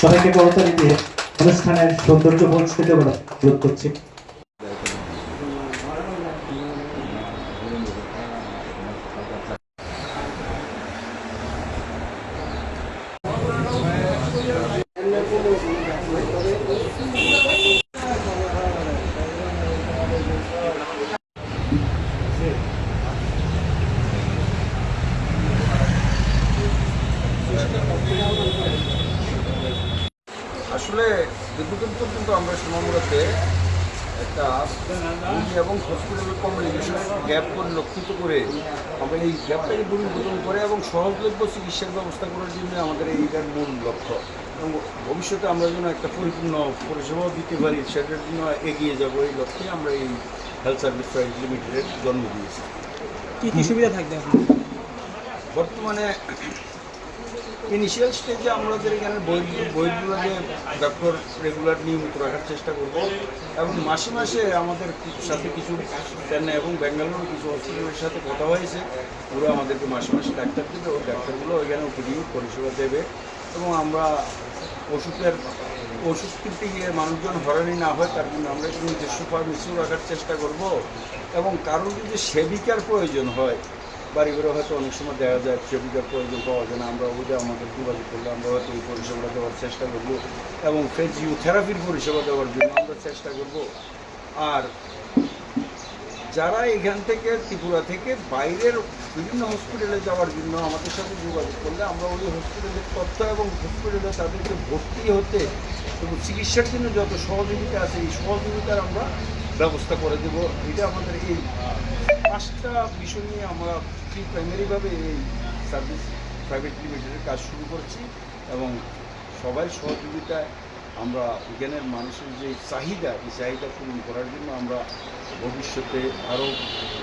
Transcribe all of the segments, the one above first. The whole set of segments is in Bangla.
সবাইকে করতালি দিয়ে অনুষ্ঠানের সৌন্দর্য বোধ করা অনুরোধ করছি। আসলে দীর্ঘদিন পর্যন্ত আমরা সোনামুড়াতে একটা এবং হসপিটালের কমিউনিকেশনের গ্যাপ পরিলক্ষিত করে আমরা এই গ্যাপটাকে দূরীভূতন করে এবং সহজলভ্য চিকিৎসার ব্যবস্থা করার জন্য আমাদের এইটার মূল লক্ষ্য। এবং ভবিষ্যতে আমরা যেন একটা পরিপূর্ণ পরিষেবা দিতে পারি সেটার জন্য এগিয়ে যাব এই লক্ষ্যে আমরা এই হেলথ সার্ভিস প্রাইভেট লিমিটেডের জন্ম দিয়েছি। কী কি সুবিধা থাকবে বর্তমানে ইনিশিয়াল স্টেজে আমাদের এখানে বই, বইগুলোকে ডক্টর রেগুলার নিয়মিত রাখার চেষ্টা করব। এবং মাসে মাসে আমাদের সাথে কিছু চেন্নাই এবং বেঙ্গালুরু কিছু হসপিটালের সাথে কথা হয়েছে। ওরা আমাদেরকে মাসে মাসে ডাক্তার দেবে, ওই ডাক্তারগুলো ওইখানে ওপিডি পরিষেবা দেবে। এবং আমরা ওষুধের, ওষুধ কিনতে গিয়ে মানুষজন হরানি না হয়, তার জন্য আমরা নিজস্ব ফার্মেসিও রাখার চেষ্টা করব। এবং কারোর যদি সেবিকার প্রয়োজন হয় বাড়ি ঘরে হয়তো অনেক সময় দেখা যায় সেবিকার প্রয়োজন পাওয়া যায় না আমরা ওইটা আমাদের যোগাযোগ করলে আমরা হয়তো এই পরিষেবাটা দেওয়ার চেষ্টা করব এবং ফিজিওথেরাপির পরিষেবা দেওয়ার জন্য আমরা চেষ্টা করব। আর যারা এখান থেকে ত্রিপুরা থেকে বাইরের বিভিন্ন হসপিটালে যাওয়ার জন্য আমাদের সাথে যোগাযোগ করলে আমরা ওই হসপিটালের তথ্য এবং হসপিটালে তাদেরকে ভর্তি হতে এবং চিকিৎসার জন্য যত সহযোগিতা আছে, এই সহযোগিতার আমরা ব্যবস্থা করে দেব। এটা আমাদের এই পাঁচটা বিষয় নিয়ে আমরা প্রি প্রাইমারিভাবে এই সার্ভিস প্রাইভেট লিমিটেডের কাজ শুরু করছি এবং সবাই সহযোগিতায় আমরা এখানের মানুষের যে চাহিদা এই চাহিদা পূরণ করার জন্য আমরা ভবিষ্যতে আরও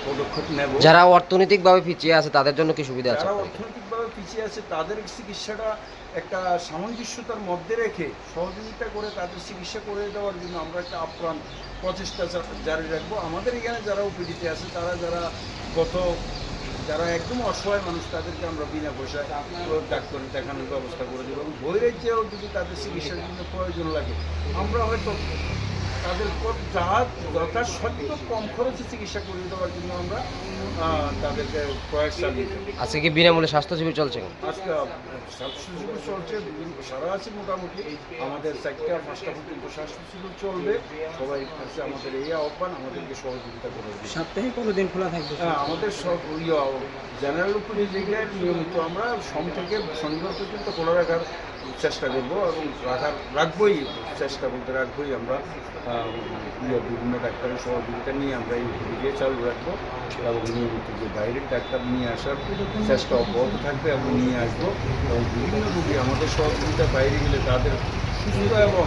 পদক্ষেপ নেব। যারা অর্থনৈতিকভাবে পিছিয়ে আছে তাদের জন্য কি সুবিধা আছে পিছিয়ে আছে, তাদের চিকিৎসাটা একটা সামঞ্জস্যতার মধ্যে রেখে সহযোগিতা করে তাদের চিকিৎসা করে দেওয়ার জন্য আমরা একটা আপ্রাণ প্রচেষ্টা জারি রাখব। আমাদের এখানে যারা ওপিডিতে আছে, তারা যারা গত, যারা একদম অসহায় মানুষ, তাদেরকে আমরা বিনা পয়সায় ডাক্তার দেখানোর ব্যবস্থা করে দেবো। এবং বৈরাজ্যেও যদি তাদের চিকিৎসার জন্য প্রয়োজন লাগে, আমরা হয়তো তাদের কত যা দরকার সত্ত্বেও কম খরচে চিকিৎসা করে দেওয়ার জন্য আমরা তাদেরকে প্রয়াস চালিয়ে আজকে কি বিনামূল্যে স্বাস্থ্য শিবির চলছে আজকে স্বাস্থ্য শিবির চলছে বিভিন্ন- সারা আছে মোটামুটি। আমাদের চারটা পাঁচটা পর্যন্ত স্বাস্থ্য শিবির চলবে। সবাই কাছে আমাদের এই আহ্বান আমাদেরকে সহযোগিতা করে দিবে। সপ্তাহে কতদিন খোলা থাকবে? হ্যাঁ আমাদের সব জেনারেল উপরে জায়গায় নিয়মিত আমরা সোম থেকে শনিবার পর্যন্ত খোলা রাখার চেষ্টা করব এবং রাখার রাখবই চেষ্টা বলতে রাখবই আমরা ইয়ে, বিভিন্ন ডাক্তারের সহযোগিতা নিয়ে আমরা এই দিকে চালু রাখব। এবং নিয়মিত যে বাইরের ডাক্তার নিয়ে আসার চেষ্টা অব্যাহত থাকবে এবং নিয়ে আসব। এবং বিভিন্ন রোগী আমাদের সহযোগিতা বাইরে গেলে তাদের সুস্থ এবং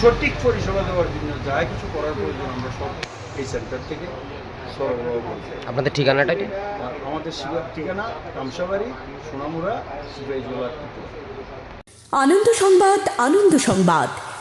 সঠিক পরিষেবা দেওয়ার জন্য যা কিছু করার প্রয়োজন আমরা সব এই সেন্টার থেকে আপনাদের ঠিকানাটা কি? আমাদের শিবার ঠিকানা কামসাবাড়ি সোনামুড়া সিপাহীজলা ত্রিপুরা। আনন্দ সংবাদ আনন্দ সংবাদ।